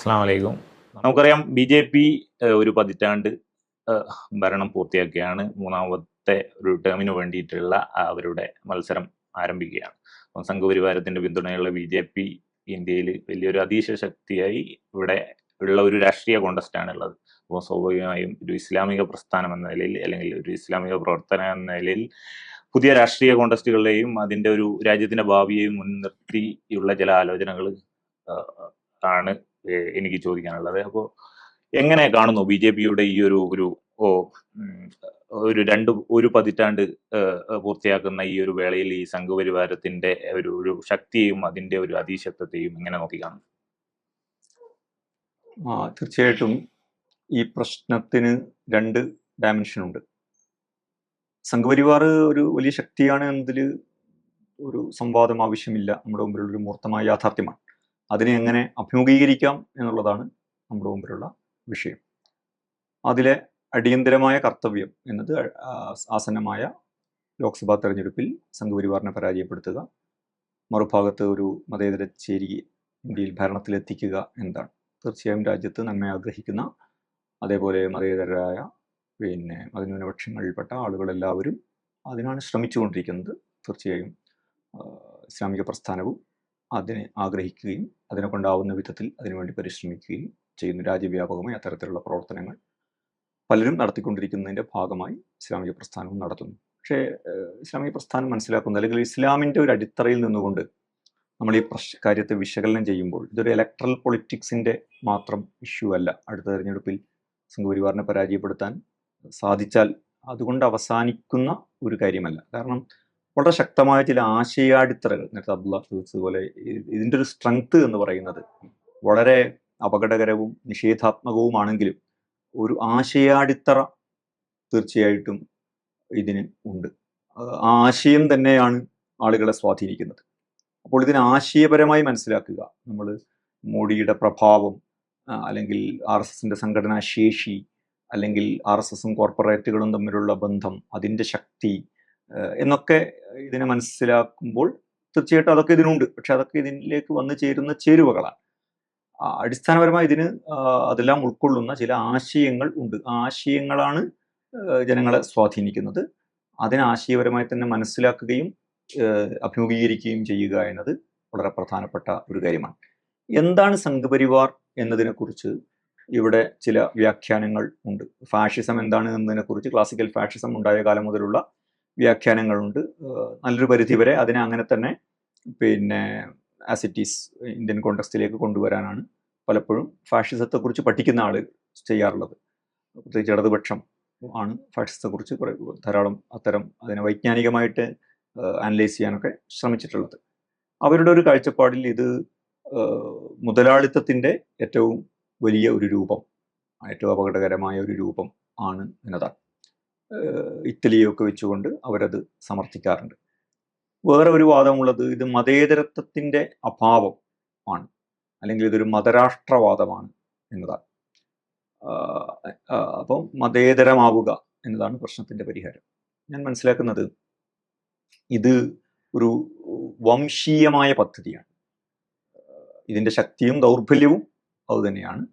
അസ്സാം നമുക്കറിയാം B J P ഒരു പതിറ്റാണ്ട് ഭരണം പൂർത്തിയാക്കിയാണ് മൂന്നാമത്തെ ഒരു ടേമിന് വേണ്ടിയിട്ടുള്ള അവരുടെ മത്സരം ആരംഭിക്കുകയാണ്. സംഘപരിവാരത്തിന്റെ പിന്തുണയുള്ള ബി ജെ പി ഇന്ത്യയിൽ വലിയൊരു അതീശ ശക്തിയായി ഇവിടെ ഉള്ള ഒരു രാഷ്ട്രീയ കോണ്ടസ്റ്റാണ് ഉള്ളത്. അപ്പോൾ സ്വാഭാവികമായും ഒരു ഇസ്ലാമിക പ്രസ്ഥാനം എന്ന നിലയിൽ അല്ലെങ്കിൽ ഒരു ഇസ്ലാമിക പ്രവർത്തനം എന്ന നിലയിൽ പുതിയ രാഷ്ട്രീയ കോണ്ടസ്റ്റുകളെയും അതിന്റെ ഒരു രാജ്യത്തിന്റെ ഭാവിയെയും മുൻനിർത്തിയുള്ള ചില ആലോചനകൾ ആണ് എനിക്ക് ചോദിക്കാനുള്ളത്. അപ്പോൾ എങ്ങനെ കാണുന്നു ബി ജെ പിയുടെ ഈ ഒരു ഒരു ഒരു രണ്ട് ഒരു പതിറ്റാണ്ട് പൂർത്തിയാക്കുന്ന ഈ ഒരു വേളയിൽ ഈ സംഘപരിവാരത്തിന്റെ ഒരു ഒരു ശക്തിയെയും അതിന്റെ ഒരു അതീശത്വത്തെയും എങ്ങനെ നോക്കിക്കാണും ആ തീർച്ചയായിട്ടും ഈ പ്രശ്നത്തിന് രണ്ട് ഡയമെൻഷൻ ഉണ്ട്. സംഘപരിവാർ ഒരു വലിയ ശക്തിയാണ് എന്നതിൽ ഒരു സംവാദം ആവശ്യമില്ല. നമ്മുടെ മുമ്പിലുള്ള ഒരു മൂർത്തമായ യാഥാർത്ഥ്യമാണ്. അതിനെ എങ്ങനെ അഭിമുഖീകരിക്കാം എന്നുള്ളതാണ് നമ്മുടെ മുമ്പിലുള്ള വിഷയം. അതിലെ അടിയന്തരമായ കർത്തവ്യം എന്നത് ആസന്നമായ ലോക്സഭാ തെരഞ്ഞെടുപ്പിൽ സംഘപരിവാറിനെ പരാജയപ്പെടുത്തുക മറുഭാഗത്ത് ഒരു മതേതര ചേരി ഇന്ത്യയിൽ ഭരണത്തിലെത്തിക്കുക എന്നതാണ്. തീർച്ചയായും രാജ്യത്ത് നന്മ ആഗ്രഹിക്കുന്ന അതേപോലെ മതേതരരായ പിന്നെ മതന്യൂനപക്ഷങ്ങളിൽപ്പെട്ട ആളുകളെല്ലാവരും അതിനാണ് ശ്രമിച്ചുകൊണ്ടിരിക്കുന്നത്. തീർച്ചയായും ഇസ്ലാമിക പ്രസ്ഥാനവും അതിനെ ആഗ്രഹിക്കുകയും അതിനെ കൊണ്ടാവുന്ന വിധത്തിൽ അതിനുവേണ്ടി പരിശ്രമിക്കുകയും ചെയ്യുന്ന രാജ്യവ്യാപകമായി അത്തരത്തിലുള്ള പ്രവർത്തനങ്ങൾ പലരും നടത്തിക്കൊണ്ടിരിക്കുന്നതിന്റെ ഭാഗമായി ഇസ്ലാമിക പ്രസ്ഥാനവും നടത്തുന്നു. പക്ഷേ ഇസ്ലാമിക പ്രസ്ഥാനം മനസ്സിലാക്കുന്നത് അല്ലെങ്കിൽ ഇസ്ലാമിന്റെ ഒരു അടിത്തറയിൽ നിന്നുകൊണ്ട് നമ്മൾ ഈ പ്രശ് കാര്യത്തെ വിശകലനം ചെയ്യുമ്പോൾ ഇതൊരു ഇലക്ട്രൽ പൊളിറ്റിക്സിന്റെ മാത്രം ഇഷ്യൂ അല്ല. അടുത്ത തെരഞ്ഞെടുപ്പിൽ സംഘപരിവാറിനെ പരാജയപ്പെടുത്താൻ സാധിച്ചാൽ അതുകൊണ്ട് അവസാനിക്കുന്ന ഒരു കാര്യമല്ല. കാരണം വളരെ ശക്തമായ ചില ആശയാടിത്തറകൾ നേരത്തെ അബ്ദുള്ള ചോദിച്ചതുപോലെ പോലെ ഇതിന്റെ ഒരു സ്ട്രെങ്ത് എന്ന് പറയുന്നത് വളരെ അപകടകരവും നിഷേധാത്മകവുമാണെങ്കിലും ഒരു ആശയാടിത്തറ തീർച്ചയായിട്ടും ഇതിന് ഉണ്ട്. ആ ആശയം തന്നെയാണ് ആളുകളെ സ്വാധീനിക്കുന്നത്. അപ്പോൾ ഇതിനെ ആശയപരമായി മനസ്സിലാക്കുക. നമ്മൾ മോഡിയുടെ പ്രഭാവം അല്ലെങ്കിൽ ആർ എസ് എസിന്റെ സംഘടനാ ശേഷി അല്ലെങ്കിൽ ആർ എസ് എസും കോർപ്പറേറ്റുകളും തമ്മിലുള്ള ബന്ധം അതിന്റെ ശക്തി എന്നൊക്കെ ഇതിനെ മനസ്സിലാക്കുമ്പോൾ തീർച്ചയായിട്ടും അതൊക്കെ ഇതിനുണ്ട്. പക്ഷെ അതൊക്കെ ഇതിലേക്ക് വന്നു ചേരുന്ന ചേരുവകളാണ്. അടിസ്ഥാനപരമായി ഇതിന് അതെല്ലാം ഉൾക്കൊള്ളുന്ന ചില ആശയങ്ങൾ ഉണ്ട്. ആശയങ്ങളാണ് ജനങ്ങളെ സ്വാധീനിക്കുന്നത്. അതിനെ ആശയപരമായി തന്നെ മനസ്സിലാക്കുകയും അഭിമുഖീകരിക്കുകയും ചെയ്യുക എന്നത് വളരെ പ്രധാനപ്പെട്ട ഒരു കാര്യമാണ്. എന്താണ് സംഘപരിവാർ എന്നതിനെക്കുറിച്ച് ഇവിടെ ചില വ്യാഖ്യാനങ്ങൾ ഉണ്ട്. ഫാഷിസം എന്താണ് എന്നതിനെക്കുറിച്ച് ക്ലാസിക്കൽ ഫാഷിസം ഉണ്ടായ കാലം മുതലുള്ള വ്യാഖ്യാനങ്ങളുണ്ട്. നല്ലൊരു പരിധി വരെ അതിനെ അങ്ങനെ തന്നെ പിന്നെ ആസിറ്റീസ് ഇന്ത്യൻ കോണ്ടക്സ്റ്റിലേക്ക് കൊണ്ടുവരാനാണ് പലപ്പോഴും ഫാഷിസത്തെക്കുറിച്ച് പഠിക്കുന്ന ആൾ ചെയ്യാറുള്ളത്. പ്രത്യേകിച്ച് ഇടതുപക്ഷം ആണ് ഫാഷിസത്തെക്കുറിച്ച് കുറേ ധാരാളം അത്തരം അതിനെ വൈജ്ഞാനികമായിട്ട് അനലൈസ് ചെയ്യാനൊക്കെ ശ്രമിച്ചിട്ടുള്ളത്. അവരുടെ ഒരു കാഴ്ചപ്പാടിൽ ഇത് മുതലാളിത്തത്തിന്റെ ഏറ്റവും വലിയ ഒരു രൂപം ഏറ്റവും അപകടകരമായ ഒരു രൂപം ആണ് എന്നതാണ്. ഇറ്റലിയൊക്കെ വെച്ചുകൊണ്ട് അവരത് സമർത്ഥിക്കാറുണ്ട്. വേറെ ഒരു വാദമുള്ളത് ഇത് മതേതരത്വത്തിന്റെ അഭാവം ആണ്. അല്ലെങ്കിൽ ഇതൊരു മതരാഷ്ട്രവാദമാണ് എന്നതാണ്. അപ്പം മതേതരമാവുക എന്നതാണ് പ്രശ്നത്തിന്റെ പരിഹാരം. ഞാൻ മനസ്സിലാക്കുന്നത് ഇത് ഒരു വംശീയമായ പദ്ധതിയാണ്. ഇതിന്റെ ശക്തിയും ദൗർബല്യവും അതുതന്നെയാണ്.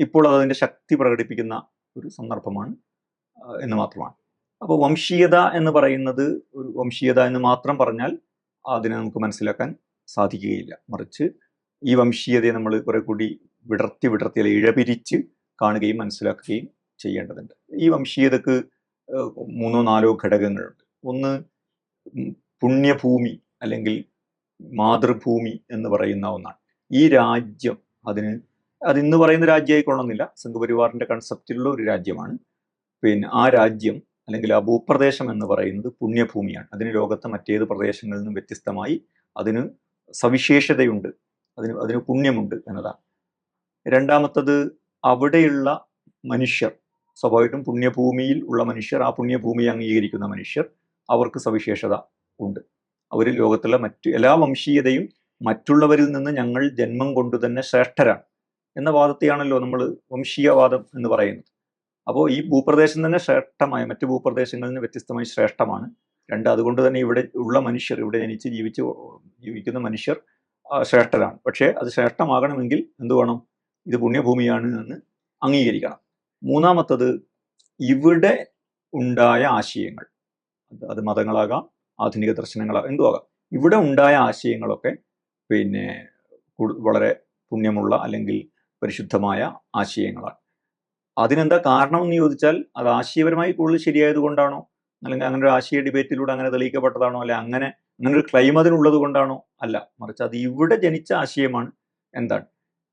ഇപ്പോൾ അതിന്റെ ശക്തി പ്രകടിപ്പിക്കുന്ന ഒരു സന്ദർഭമാണ് എന്ന് മാത്രമാണ്. അപ്പോൾ വംശീയത എന്ന് പറയുന്നത് ഒരു വംശീയത എന്ന് മാത്രം പറഞ്ഞാൽ അതിനെ നമുക്ക് മനസ്സിലാക്കാൻ സാധിക്കുകയില്ല. മറിച്ച് ഈ വംശീയതയെ നമ്മൾ കുറെ കൂടി വിടർത്തി വിടർത്തി അല്ലെങ്കിൽ ഇഴപിരിച്ച് കാണുകയും മനസ്സിലാക്കുകയും ചെയ്യേണ്ടതുണ്ട്. ഈ വംശീയതക്ക് മൂന്നോ നാലോ ഘടകങ്ങളുണ്ട്. ഒന്ന് പുണ്യഭൂമി അല്ലെങ്കിൽ മാതൃഭൂമി എന്ന് പറയുന്ന ഒന്നാണ്. ഈ രാജ്യം അതിന് അത് ഇന്ന് പറയുന്ന രാജ്യമായിക്കൊള്ളണമെന്നില്ല. സംഘപരിവാറിന്റെ കൺസെപ്റ്റിലുള്ള ഒരു രാജ്യമാണ്. പിന്നെ ആ രാജ്യം അല്ലെങ്കിൽ ആ ഭൂപ്രദേശം എന്ന് പറയുന്നത് പുണ്യഭൂമിയാണ്. അതിന് ലോകത്തെ മറ്റേത് പ്രദേശങ്ങളിൽ നിന്നും വ്യത്യസ്തമായി അതിന് സവിശേഷതയുണ്ട്. അതിന് അതിന് പുണ്യമുണ്ട് എന്നതാണ്. രണ്ടാമത്തത് അവിടെയുള്ള മനുഷ്യർ സ്വാഭാവികമായിട്ടും പുണ്യഭൂമിയിൽ ഉള്ള മനുഷ്യർ ആ പുണ്യഭൂമിയെ അംഗീകരിക്കുന്ന മനുഷ്യർ അവർക്ക് സവിശേഷത ഉണ്ട്. അവർ ലോകത്തിലെ മറ്റു എല്ലാ വംശീയതയും മറ്റുള്ളവരിൽ നിന്ന് ഞങ്ങൾ ജന്മം കൊണ്ട് തന്നെ ശ്രേഷ്ഠരാണ്. എന്ന വാദത്തെയാണല്ലോ നമ്മൾ വംശീയവാദം എന്ന് പറയുന്നത്. അപ്പോൾ ഈ ഭൂപ്രദേശം തന്നെ ശ്രേഷ്ഠമായ മറ്റു ഭൂപ്രദേശങ്ങളിൽ നിന്ന് വ്യത്യസ്തമായി ശ്രേഷ്ഠമാണ്. രണ്ട് അതുകൊണ്ട് തന്നെ ഇവിടെ ഉള്ള മനുഷ്യർ ഇവിടെ ജനിച്ച് ജീവിച്ച് ജീവിക്കുന്ന മനുഷ്യർ ശ്രേഷ്ഠരാണ്. പക്ഷേ അത് ശ്രേഷ്ഠമാകണമെങ്കിൽ എന്തു വേണം? ഇത് പുണ്യഭൂമിയാണ് എന്ന് അംഗീകരിക്കണം. മൂന്നാമത്തത് ഇവിടെ ഉണ്ടായ ആശയങ്ങൾ. അത് മതങ്ങളാകാം ആധുനിക ദർശനങ്ങളാകാം എന്തുവാകാം ഇവിടെ ഉണ്ടായ ആശയങ്ങളൊക്കെ പിന്നെ വളരെ പുണ്യമുള്ള അല്ലെങ്കിൽ പരിശുദ്ധമായ ആശയങ്ങളാണ്. അതിനെന്താ കാരണം എന്ന് ചോദിച്ചാൽ അത് ആശയപരമായി കൂടുതൽ ശരിയായത് കൊണ്ടാണോ? അല്ലെങ്കിൽ അങ്ങനെ ഒരു ആശയ ഡിബേറ്റിലൂടെ അങ്ങനെ തെളിയിക്കപ്പെട്ടതാണോ? അല്ലെ അങ്ങനെ അങ്ങനെ ഒരു ക്ലെയിം അതിനുള്ളത് കൊണ്ടാണോ? അല്ല മറിച്ച് അത് ഇവിടെ ജനിച്ച ആശയമാണ് എന്താണ്?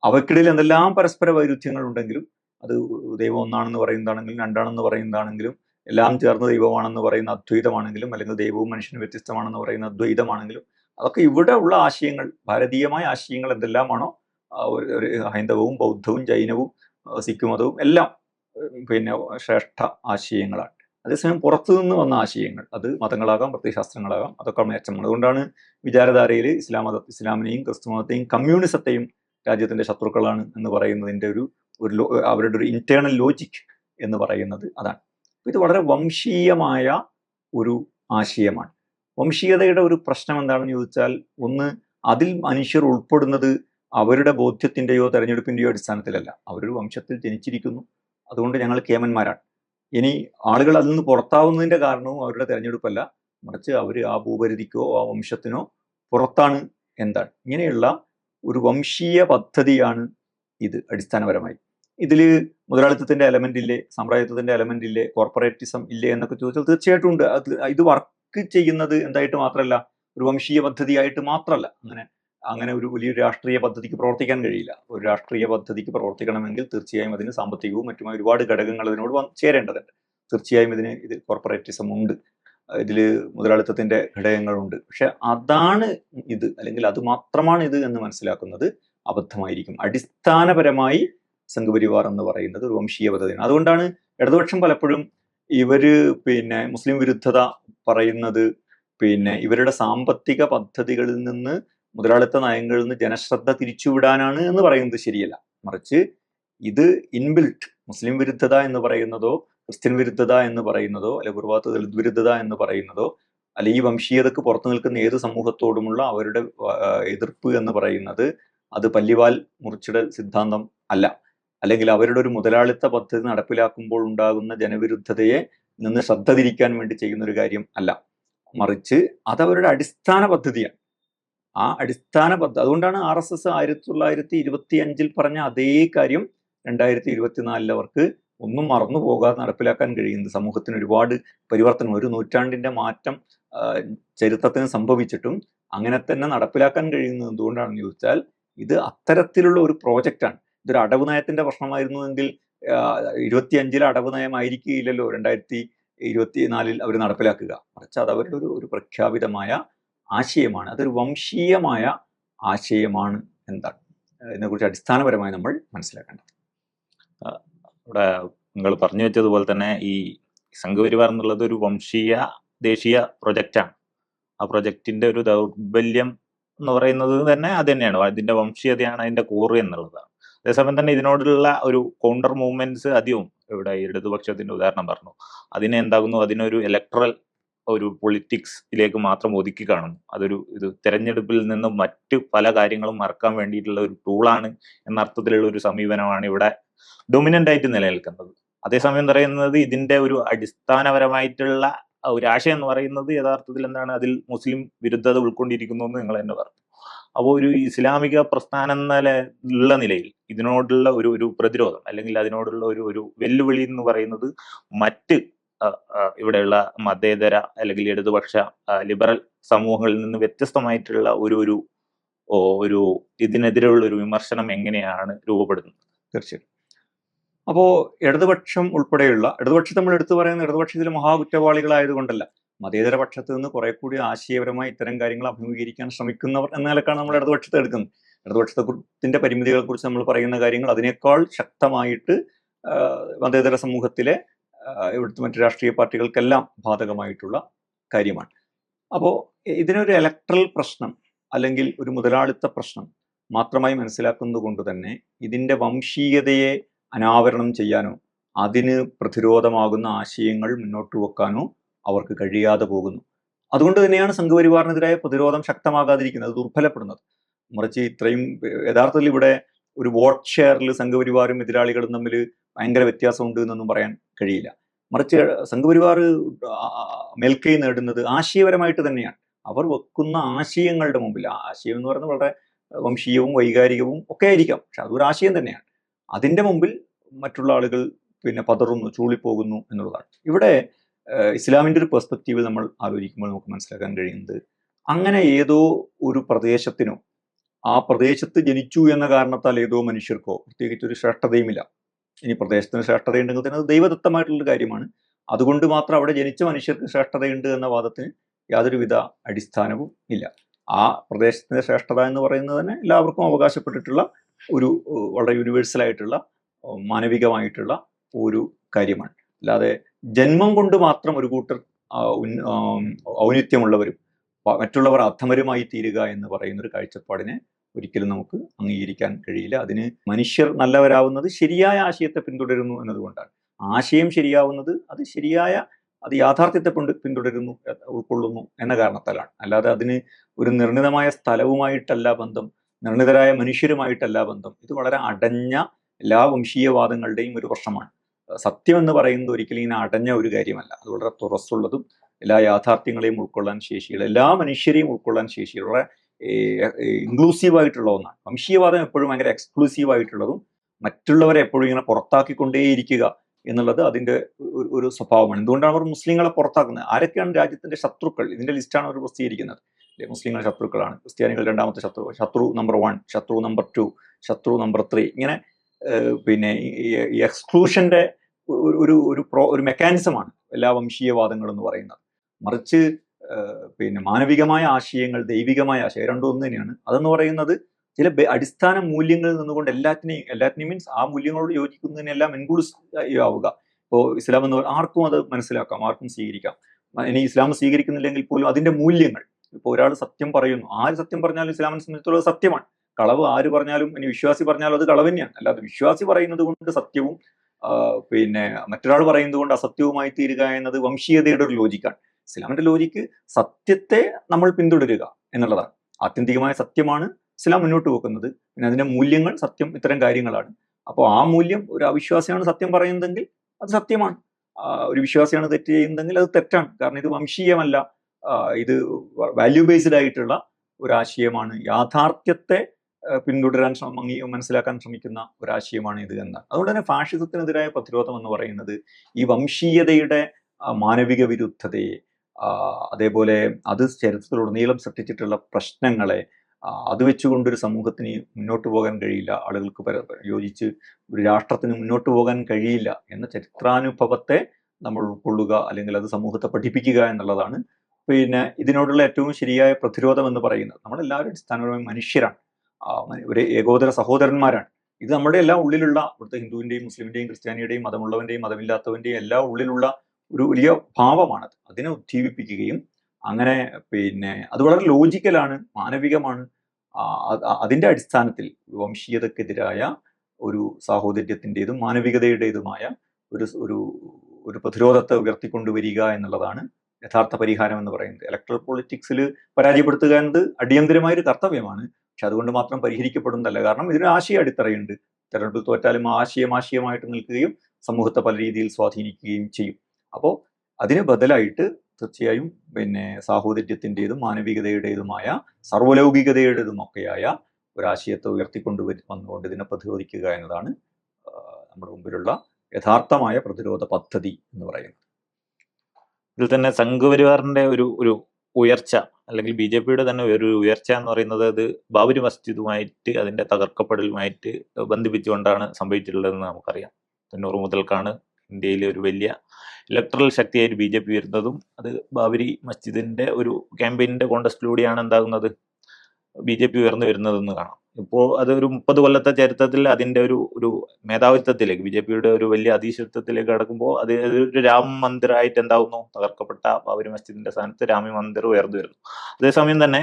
അവക്കിടയിൽ എന്തെല്ലാം പരസ്പര വൈരുദ്ധ്യങ്ങൾ ഉണ്ടെങ്കിലും അത് ദൈവം ഒന്നാണെന്ന് പറയുന്നതാണെങ്കിലും രണ്ടാണെന്ന് പറയുന്നതാണെങ്കിലും എല്ലാം ചേർന്ന് ദൈവമാണെന്ന് പറയുന്ന അദ്വൈതമാണെങ്കിലും അല്ലെങ്കിൽ ദൈവവും മനുഷ്യനും വ്യത്യസ്തമാണെന്ന് പറയുന്ന അദ്വൈതമാണെങ്കിലും അതൊക്കെ ഇവിടെ ഉള്ള ആശയങ്ങൾ ഭാരതീയമായ ആശയങ്ങൾ എന്തെല്ലാമാണോ? ഹൈന്ദവവും ബൗദ്ധവും ജൈനവും സിഖ് മതവും എല്ലാം പിന്നെ ശ്രേഷ്ഠ ആശയങ്ങളാണ്. അതേസമയം പുറത്തു നിന്ന് വന്ന ആശയങ്ങൾ അത് മതങ്ങളാകാം പ്രത്യയശാസ്ത്രങ്ങളാകാം അതൊക്കെ മേച്ചം അതുകൊണ്ടാണ് വിചാരധാരയിൽ ഇസ്ലാം മത ഇസ്ലാമിനെയും ക്രിസ്തു മതത്തെയും കമ്മ്യൂണിസത്തെയും രാജ്യത്തിന്റെ ശത്രുക്കളാണ് എന്ന് പറയുന്നതിന്റെ ഒരു ഒരു അവരുടെ ഒരു ഇന്റേണൽ ലോജിക് എന്ന് പറയുന്നത് അതാണ്. ഇത് വളരെ വംശീയമായ ഒരു ആശയമാണ്. വംശീയതയുടെ ഒരു പ്രശ്നം എന്താണെന്ന് ചോദിച്ചാൽ ഒന്ന് അതിൽ മനുഷ്യർ ഉൾപ്പെടുന്നത് അവരുടെ ബോധ്യത്തിന്റെയോ തെരഞ്ഞെടുപ്പിന്റെയോ അടിസ്ഥാനത്തിലല്ല. അവരൊരു വംശത്തിൽ ജനിച്ചിരിക്കുന്നു. അതുകൊണ്ട് ഞങ്ങൾ കേമന്മാരാണ്. ഇനി ആളുകൾ അതിൽ നിന്ന് പുറത്താവുന്നതിന്റെ കാരണവും അവരുടെ തെരഞ്ഞെടുപ്പല്ല. മറിച്ച് അവർ ആ ഭൂപരിധിക്കോ ആ വംശത്തിനോ പുറത്താണ് എന്താണ്. ഇങ്ങനെയുള്ള ഒരു വംശീയ പദ്ധതിയാണ് ഇത് അടിസ്ഥാനപരമായി. ഇതിൽ മുതലാളിത്തത്തിന്റെ എലമെന്റ് ഇല്ലേ സാമ്രാജ്യത്വത്തിന്റെ എലമെന്റ് ഇല്ലേ കോർപ്പറേറ്റിസം ഇല്ലേ എന്നൊക്കെ ചോദിച്ചാൽ തീർച്ചയായിട്ടും ഉണ്ട്. അത് ഇത് വർക്ക് ചെയ്യുന്നത് എന്തായിട്ട് മാത്രമല്ല ഒരു വംശീയ പദ്ധതിയായിട്ട് മാത്രമല്ല അങ്ങനെ അങ്ങനെ ഒരു വലിയൊരു രാഷ്ട്രീയ പദ്ധതിക്ക് പ്രവർത്തിക്കാൻ കഴിയില്ല. ഒരു രാഷ്ട്രീയ പദ്ധതിക്ക് പ്രവർത്തിക്കണമെങ്കിൽ തീർച്ചയായും അതിന് സാമ്പത്തികവും മറ്റുമായ ഒരുപാട് ഘടകങ്ങൾ അതിനോട് ചേരേണ്ടതുണ്ട്. തീർച്ചയായും ഇതിന് ഇത് കോർപ്പറേറ്റിസം ഉണ്ട്. ഇതിൽ മുതലാളിത്തത്തിന്റെ ഘടകങ്ങളുണ്ട്. പക്ഷെ അതാണ് ഇത് അല്ലെങ്കിൽ അത് മാത്രമാണ് ഇത് എന്ന് മനസ്സിലാക്കുന്നത് അബദ്ധമായിരിക്കും. അടിസ്ഥാനപരമായി സംഘപരിവാർ എന്ന് പറയുന്നത് ഒരു വംശീയ പദ്ധതിയാണ് അതുകൊണ്ടാണ് ഇടതുപക്ഷം പലപ്പോഴും ഇവർ പിന്നെ മുസ്ലിം വിരുദ്ധത പറയുന്നത് പിന്നെ ഇവരുടെ സാമ്പത്തിക പദ്ധതികളിൽ നിന്ന് മുതലാളിത്ത നയങ്ങളിൽ നിന്ന് ജനശ്രദ്ധ തിരിച്ചുവിടാനാണ് എന്ന് പറയുന്നത് ശരിയല്ല. മറിച്ച് ഇത് ഇൻബിൽട്ട് മുസ്ലിം വിരുദ്ധത എന്ന് പറയുന്നതോ ക്രിസ്ത്യൻ വിരുദ്ധത എന്ന് പറയുന്നതോ അല്ലെ പൂർവാത്ത ദളിത് വിരുദ്ധത എന്ന് പറയുന്നതോ അല്ലെ ഈ വംശീയതക്ക് പുറത്തു നിൽക്കുന്ന ഏത് സമൂഹത്തോടുമുള്ള അവരുടെ എതിർപ്പ് എന്ന് പറയുന്നത് അത് പല്ലിവാൽ മുറിച്ചിടൽ സിദ്ധാന്തം അല്ല. അല്ലെങ്കിൽ അവരുടെ ഒരു മുതലാളിത്ത പദ്ധതി നടപ്പിലാക്കുമ്പോൾ ഉണ്ടാകുന്ന ജനവിരുദ്ധതയെ നിന്ന് ശ്രദ്ധ തിരിക്കാൻ വേണ്ടി ചെയ്യുന്ന ഒരു കാര്യം അല്ല. മറിച്ച് അതവരുടെ അടിസ്ഥാന പദ്ധതിയാണ്. ആ അടിസ്ഥാന പദ്ധതി അതുകൊണ്ടാണ് ആർ എസ് എസ് ആയിരത്തി തൊള്ളായിരത്തി ഇരുപത്തി അഞ്ചിൽ പറഞ്ഞ അതേ കാര്യം രണ്ടായിരത്തി ഇരുപത്തിനാലിൽ അവർക്ക് ഒന്നും മറന്നു പോകാതെ നടപ്പിലാക്കാൻ കഴിയുന്നത്. സമൂഹത്തിന് ഒരുപാട് പരിവർത്തനം ഒരു നൂറ്റാണ്ടിന്റെ മാറ്റം ചരിത്രത്തിന് സംഭവിച്ചിട്ടും അങ്ങനെ തന്നെ നടപ്പിലാക്കാൻ കഴിയുന്നത് എന്തുകൊണ്ടാണെന്ന് ചോദിച്ചാൽ ഇത് അത്തരത്തിലുള്ള ഒരു പ്രോജക്റ്റാണ്. ഇതൊരു അടവ് നയത്തിന്റെ പ്രശ്നമായിരുന്നുവെങ്കിൽ ഇരുപത്തി അഞ്ചിലെ അടവ് നയമായിരിക്കില്ലല്ലോ രണ്ടായിരത്തി ഇരുപത്തിനാലിൽ അവർ നടപ്പിലാക്കുക. മറിച്ച് അത് അവരുടെ ഒരു ഒരു പ്രഖ്യാപിതമായ ആശയമാണ്. അതൊരു വംശീയമായ ആശയമാണ് എന്താണ്? ഇതിനെക്കുറിച്ച് അടിസ്ഥാനപരമായി നമ്മൾ മനസ്സിലാക്കേണ്ടത്. ഇവിടെ നിങ്ങൾ പറഞ്ഞു വെച്ചതുപോലെ തന്നെ ഈ സംഘപരിവാർ എന്നുള്ളത് ഒരു വംശീയ ദേശീയ പ്രൊജക്റ്റാണ്. ആ പ്രൊജക്റ്റിന്റെ ഒരു ദൗർബല്യം എന്ന് പറയുന്നത് തന്നെ അത് തന്നെയാണ്. അതിന്റെ വംശീയതയാണ് അതിന്റെ കൂറ് എന്നുള്ളതാണ് അതേസമയം തന്നെ ഇതിനോടുള്ള ഒരു കൗണ്ടർ മൂവ്മെന്റ്സ് അധികവും ഇവിടെ ഇടതുപക്ഷത്തിന്റെ ഉദാഹരണം പറഞ്ഞു. അതിനെ എന്താകുന്നു അതിനൊരു ഇലക്ട്രൽ ഒരു പൊളിറ്റിക്സിലേക്ക് മാത്രം ഒതുക്കി കാണുന്നു. അതൊരു ഇത് തെരഞ്ഞെടുപ്പിൽ നിന്ന് മറ്റ് പല കാര്യങ്ങളും മറക്കാൻ വേണ്ടിയിട്ടുള്ള ഒരു ടൂളാണ് എന്ന അർത്ഥത്തിലുള്ള ഒരു സമീപനമാണ് ഇവിടെ ഡൊമിനന്റ് ആയിട്ട് നിലനിൽക്കുന്നത്. അതേസമയം പറയുന്നത് ഇതിന്റെ ഒരു അടിസ്ഥാനപരമായിട്ടുള്ള ഒരു ആശയം എന്ന് പറയുന്നത് യഥാർത്ഥത്തിൽ എന്താണ്? അതിൽ മുസ്ലിം വിരുദ്ധത ഉൾക്കൊണ്ടിരിക്കുന്നു എന്ന് നിങ്ങൾ തന്നെ പറഞ്ഞു. അപ്പോൾ ഒരു ഇസ്ലാമിക പ്രസ്ഥാനം എന്ന ഉള്ള നിലയിൽ ഇതിനോടുള്ള ഒരു ഒരു പ്രതിരോധം അല്ലെങ്കിൽ അതിനോടുള്ള ഒരു ഒരു വെല്ലുവിളി എന്ന് പറയുന്നത് മറ്റ് ഇവിടെയുള്ള മതേതര അല്ലെങ്കിൽ ഇടതുപക്ഷ ലിബറൽ സമൂഹങ്ങളിൽ നിന്ന് വ്യത്യസ്തമായിട്ടുള്ള ഒരു ഒരു ഒരു ഇതിനെതിരെയുള്ള ഒരു വിമർശനം എങ്ങനെയാണ് രൂപപ്പെടുന്നത്? തീർച്ചയായും. അപ്പോൾ ഇടതുപക്ഷം ഉൾപ്പെടെയുള്ള ഇടതുപക്ഷം നമ്മൾ എടുത്തു പറയുന്ന ഇടതുപക്ഷത്തിലെ മഹാകുറ്റവാളികളായതുകൊണ്ടല്ല. മതേതര പക്ഷത്ത് നിന്ന് കുറെ കൂടി ആശയപരമായി ഇത്തരം കാര്യങ്ങൾ അഭിമുഖീകരിക്കാൻ ശ്രമിക്കുന്നവർ എന്ന നിലക്കാണ് നമ്മൾ ഇടതുപക്ഷത്തെ എടുക്കുന്നത്. ഇടതുപക്ഷത്തിന്റെ പരിമിതികളെ കുറിച്ച് നമ്മൾ പറയുന്ന കാര്യങ്ങൾ അതിനേക്കാൾ ശക്തമായിട്ട് മതേതര സമൂഹത്തിലെ ഇവിടുത്തെ മറ്റു രാഷ്ട്രീയ പാർട്ടികൾക്കെല്ലാം ബാധകമായിട്ടുള്ള കാര്യമാണ്. അപ്പോൾ ഇതിനൊരു ഇലക്ട്രൽ പ്രശ്നം അല്ലെങ്കിൽ ഒരു മുതലാളിത്ത പ്രശ്നം മാത്രമായി മനസ്സിലാക്കുന്നത് കൊണ്ട് തന്നെ ഇതിന്റെ വംശീയതയെ അനാവരണം ചെയ്യാനോ അതിന് പ്രതിരോധമാകുന്ന ആശയങ്ങൾ മുന്നോട്ട് വെക്കാനോ അവർക്ക് കഴിയാതെ പോകുന്നു. അതുകൊണ്ട് തന്നെയാണ് സംഘപരിവാറിനെതിരായ പ്രതിരോധം ശക്തമാകാതിരിക്കുന്നത് ദുർബലപ്പെടുന്നത്. മറിച്ച് ഇത്രയും യഥാർത്ഥത്തിൽ ഇവിടെ ഒരു വോട്ട് ഷെയറിൽ സംഘപരിവാറും എതിരാളികളും തമ്മിൽ ഭയങ്കര വ്യത്യാസമുണ്ട് എന്നൊന്നും പറയാൻ കഴിയില്ല. മറിച്ച് സംഘപരിവാർ മേൽക്കൈ നേടുന്നത് ആശയപരമായിട്ട് തന്നെയാണ്. അവർ വെക്കുന്ന ആശയങ്ങളുടെ മുമ്പിൽ ആശയം എന്ന് പറയുന്നത് വളരെ വംശീയവും വൈകാരികവും ഒക്കെ ആയിരിക്കാം. പക്ഷെ അതൊരു ആശയം തന്നെയാണ്. അതിന്റെ മുമ്പിൽ മറ്റുള്ള ആളുകൾ പിന്നെ പതറുന്നു ചൂളിപ്പോകുന്നു എന്നുള്ളതാണ്. ഇവിടെ ഇസ്ലാമിന്റെ ഒരു പെർസ്പെക്റ്റീവിൽ നമ്മൾ ആലോചിക്കുമ്പോൾ നമുക്ക് മനസ്സിലാക്കാൻ കഴിയുന്നത് അങ്ങനെ ഏതോ ഒരു പ്രദേശത്തിനോ ആ പ്രദേശത്ത് ജനിച്ചു എന്ന കാരണത്താൽ ഏതോ മനുഷ്യർക്കോ പ്രത്യേകിച്ച് ഒരു ശ്രേഷ്ഠതയുമില്ല. ഇനി പ്രദേശത്തിന് ശ്രേഷ്ഠതയുണ്ടെങ്കിൽ തന്നെ അത് ദൈവദത്തമായിട്ടുള്ള കാര്യമാണ്. അതുകൊണ്ട് മാത്രം അവിടെ ജനിച്ച മനുഷ്യർക്ക് ശ്രേഷ്ഠതയുണ്ട് എന്ന വാദത്തിന് യാതൊരുവിധ അടിസ്ഥാനവും ഇല്ല. ആ പ്രദേശത്തിന്റെ ശ്രേഷ്ഠത എന്ന് പറയുന്നത് തന്നെ എല്ലാവർക്കും അവകാശപ്പെട്ടിട്ടുള്ള ഒരു വളരെ യൂണിവേഴ്സൽ ആയിട്ടുള്ള മാനവികമായിട്ടുള്ള ഒരു കാര്യമാണ്. അല്ലാതെ ജന്മം കൊണ്ട് മാത്രം ഒരു കൂട്ടർ ഔന്നിത്യമുള്ളവരും മറ്റുള്ളവർ അധമരുമായി തീരുക എന്ന് പറയുന്ന ഒരു കാഴ്ചപ്പാടിനെ ഒരിക്കലും നമുക്ക് അംഗീകരിക്കാൻ കഴിയില്ല. അതിന് മനുഷ്യർ നല്ലവരാവുന്നത് ശരിയായ ആശയത്തെ പിന്തുടരുന്നു എന്നതുകൊണ്ടാണ്. ആശയം ശരിയാവുന്നത് അത് ശരിയായ അത് യാഥാർത്ഥ്യത്തെ പിന്തു- പിന്തുടരുന്നു ഉൾക്കൊള്ളുന്നു എന്ന കാരണത്താലാണ്. അല്ലാതെ അതിന് ഒരു നിർണിതമായ സ്ഥലവുമായിട്ടല്ല ബന്ധം നിർണിതരായ മനുഷ്യരുമായിട്ടല്ല ബന്ധം. ഇത് വളരെ അടഞ്ഞ എല്ലാ വംശീയവാദങ്ങളുടെയും ഒരു പ്രശ്നമാണ്. സത്യം എന്ന് പറയുന്നത് ഒരിക്കലും ഇങ്ങനെ അടഞ്ഞ ഒരു കാര്യമല്ല. അത് വളരെ തുറസ്സുള്ളതും എല്ലാ യാഥാർത്ഥ്യങ്ങളെയും ഉൾക്കൊള്ളാൻ ശേഷിയുള്ള എല്ലാ മനുഷ്യരെയും ഉൾക്കൊള്ളാൻ ശേഷിയുള്ള ഇൻക്ലൂസീവ് ആയിട്ടുള്ള ഒന്നാണ്. വംശീയവാദം എപ്പോഴും ഭയങ്കര എക്സ്ക്ലൂസീവ് ആയിട്ടുള്ളതും മറ്റുള്ളവരെ എപ്പോഴും ഇങ്ങനെ പുറത്താക്കിക്കൊണ്ടേയിരിക്കുക എന്നുള്ളത് അതിന്റെ ഒരു- സ്വഭാവമാണ്. എന്തുകൊണ്ടാണ് അവർ മുസ്ലിങ്ങളെ പുറത്താക്കുന്നത്? ആരൊക്കെയാണ് രാജ്യത്തിന്റെ ശത്രുക്കൾ? ഇതിന്റെ ലിസ്റ്റാണ് അവർ പ്രസിദ്ധീകരിക്കുന്നത്. മുസ്ലിങ്ങൾ ശത്രുക്കളാണ്. ക്രിസ്ത്യാനികൾ രണ്ടാമത്തെ ശത്രു ശത്രു നമ്പർ വൺ ശത്രു നമ്പർ ടു ശത്രു നമ്പർ ത്രീ ഇങ്ങനെ പിന്നെ ഈ എക്സ്ക്ലൂഷന്റെ ഒരു ഒരു പ്രോ ഒരു മെക്കാനിസമാണ് എല്ലാ വംശീയവാദങ്ങളും എന്ന് പറയുന്നത്. മറിച്ച് പിന്നെ മാനവികമായ ആശയങ്ങൾ ദൈവികമായ ആശയം രണ്ടും ഒന്ന് തന്നെയാണ്. അതെന്ന് പറയുന്നത് ചില അടിസ്ഥാന മൂല്യങ്ങളിൽ നിന്നുകൊണ്ട് എല്ലാത്തിനെയും എല്ലാത്തിനെയും മീൻസ് ആ മൂല്യങ്ങളോട് യോജിക്കുന്നതിനെല്ലാം ഇൻക്ലൂസ് ആവുക. ഇപ്പോൾ ഇസ്ലാം എന്ന് പറഞ്ഞാൽ ആർക്കും അത് മനസ്സിലാക്കാം ആർക്കും സ്വീകരിക്കാം. ഇനി ഇസ്ലാം സ്വീകരിക്കുന്നില്ലെങ്കിൽ പോലും അതിന്റെ മൂല്യങ്ങൾ ഇപ്പോൾ ഒരാൾ സത്യം പറയുന്നു. ആര് സത്യം പറഞ്ഞാലും ഇസ്ലാമിനെ സംബന്ധിച്ചുള്ളത് സത്യമാണ്. കളവ് ആര് പറഞ്ഞാലും ഇനി വിശ്വാസി പറഞ്ഞാലും അത് കളവ് തന്നെയാണ്. അല്ലാതെ വിശ്വാസി പറയുന്നത് കൊണ്ട് സത്യവും പിന്നെ മറ്റൊരാൾ പറയുന്നത് കൊണ്ട് അസത്യവുമായി തീരുക എന്നത് വംശീയതയുടെ ഒരു ലോജിക്കാണ് ഇസ്ലാമിന്റെ ലോജിക്ക് സത്യത്തെ നമ്മൾ പിന്തുടരുക എന്നുള്ളതാണ്. ആത്യന്തികമായ സത്യമാണ് ഇസ്ലാം മുന്നോട്ട് വെക്കുന്നത്. പിന്നെ അതിന്റെ മൂല്യങ്ങൾ സത്യം ഇത്തരം കാര്യങ്ങളാണ്. അപ്പോൾ ആ മൂല്യം ഒരു അവിശ്വാസിയാണ് സത്യം പറയുന്നതെങ്കിൽ അത് സത്യമാണ്. ഒരു വിശ്വാസിയാണ് തെറ്റ് ചെയ്യുന്നതെങ്കിൽ അത് തെറ്റാണ്. കാരണം ഇത് വംശീയമല്ല. ഇത് വാല്യൂ ബേസ്ഡ് ആയിട്ടുള്ള ഒരു ആശയമാണ്. യാഥാർത്ഥ്യത്തെ പിന്തുടരാൻ ശ്രമം മനസ്സിലാക്കാൻ ശ്രമിക്കുന്ന ഒരാശയമാണ് ഇത് എന്ന്. അതുകൊണ്ട് തന്നെ ഫാഷിസത്തിനെതിരായ പ്രതിരോധം എന്ന് പറയുന്നത് ഈ വംശീയതയുടെ മാനവിക വിരുദ്ധതയെ അതേപോലെ അത് ചരിത്രത്തിലുടനീളം സൃഷ്ടിച്ചിട്ടുള്ള പ്രശ്നങ്ങളെ അത് വെച്ചുകൊണ്ടൊരു സമൂഹത്തിന് മുന്നോട്ട് പോകാൻ കഴിയില്ല. ആളുകൾക്ക് യോജിച്ച് ഒരു രാഷ്ട്രത്തിന് മുന്നോട്ട് പോകാൻ കഴിയില്ല എന്ന ചരിത്രാനുഭവത്തെ നമ്മൾ ഉൾക്കൊള്ളുക അല്ലെങ്കിൽ അത് സമൂഹത്തെ പഠിപ്പിക്കുക എന്നുള്ളതാണ്. പിന്നെ ഇതിനോടുള്ള ഏറ്റവും ശരിയായ പ്രതിരോധം എന്ന് പറയുന്നത് നമ്മളെല്ലാവരും അടിസ്ഥാനപരമായി മനുഷ്യരാണ്. ഒരു ഏകോദര സഹോദരന്മാരാണ്. ഇത് നമ്മുടെ എല്ലാ ഉള്ളിലുള്ള ഇവിടുത്തെ ഹിന്ദുവിന്റെയും മുസ്ലിമിന്റെയും ക്രിസ്ത്യാനിയുടെയും മതമുള്ളവന്റെയും മതമില്ലാത്തവന്റെയും എല്ലാ ഉള്ളിലുള്ള ഒരു വലിയ ഭാവമാണത്. അതിനെ ഉദ്ദീപിപ്പിക്കുകയും അങ്ങനെ പിന്നെ അത് വളരെ ലോജിക്കലാണ് മാനവികമാണ്. അതിന്റെ അടിസ്ഥാനത്തിൽ വംശീയതക്കെതിരായ ഒരു സാഹോദര്യത്തിന്റെതും മാനവികതയുടേതുമായ ഒരു ഒരു ഒരു പ്രതിരോധത്തെ ഉയർത്തിക്കൊണ്ടുവരിക എന്നുള്ളതാണ് യഥാർത്ഥ പരിഹാരം എന്ന് പറയുന്നത്. ഇലക്ട്രൽ പൊളിറ്റിക്സിൽ പരാജയപ്പെടുത്തുക എന്നത് അടിയന്തരമായ ഒരു കർത്തവ്യമാണ്. പക്ഷെ അതുകൊണ്ട് മാത്രം പരിഹരിക്കപ്പെടുന്നതല്ല. കാരണം ഇതിന് ആശയ അടിത്തറയുണ്ട്. തെരഞ്ഞെടുപ്പിൽ തോറ്റാലും ആശയം ആശയമായിട്ട് നിൽക്കുകയും സമൂഹത്തെ പല രീതിയിൽ സ്വാധീനിക്കുകയും ചെയ്യും. അപ്പോൾ അതിന് ബദലായിട്ട് തീർച്ചയായും പിന്നെ സാഹോദര്യത്തിന്റെതും മാനവികതയുടേതുമായ സർവലൗകികതയുടേതുമൊക്കെയായ ഒരാശയത്തെ ഉയർത്തിക്കൊണ്ടു വന്നുകൊണ്ട് ഇതിനെ പ്രതിരോധിക്കുക എന്നതാണ് നമ്മുടെ മുമ്പിലുള്ള യഥാർത്ഥമായ പ്രതിരോധ പദ്ധതി എന്ന് പറയുന്നത്. ഇതിൽ തന്നെ സംഘപരിവാറിന്റെ ഒരു ഒരു ഉയർച്ച അല്ലെങ്കിൽ ബി ജെ പിയുടെ തന്നെ ഒരു ഉയർച്ച എന്ന് പറയുന്നത് അത് ബാബരി മസ്ജിദുമായിട്ട് അതിന്റെ തകർക്കപ്പെടലുമായിട്ട് ബന്ധിപ്പിച്ചുകൊണ്ടാണ് സംഭവിച്ചിട്ടുള്ളതെന്ന് നമുക്കറിയാം. തൊണ്ണൂറ് മുതൽക്കാണ് ഇന്ത്യയിലെ ഒരു വലിയ ഇലക്ട്രൽ ശക്തിയായിട്ട് ബി ജെ പി വരുന്നതും അത് ബാബരി മസ്ജിദിന്റെ ഒരു ക്യാമ്പയിനിന്റെ കോണ്ടസ്റ്റിലൂടെയാണ് എന്താകുന്നത്? ബി ജെ പി ഉയർന്നു വരുന്നതെന്ന് കാണാം. ഇപ്പോൾ അത് ഒരു മുപ്പത് കൊല്ലത്തെ ചരിത്രത്തിൽ അതിന്റെ ഒരു ഒരു മേധാവിത്വത്തിലേക്ക് ബി ജെ പിയുടെ ഒരു വലിയ അതീശത്വത്തിലേക്ക് കടക്കുമ്പോൾ അത് ഒരു രാമ മന്ദിറായിട്ട് എന്താവുന്നു? തകർക്കപ്പെട്ട ബാബരി മസ്ജിദിന്റെ സ്ഥാനത്ത് രാമ മന്ദിർ ഉയർന്നു വരുന്നു. അതേസമയം തന്നെ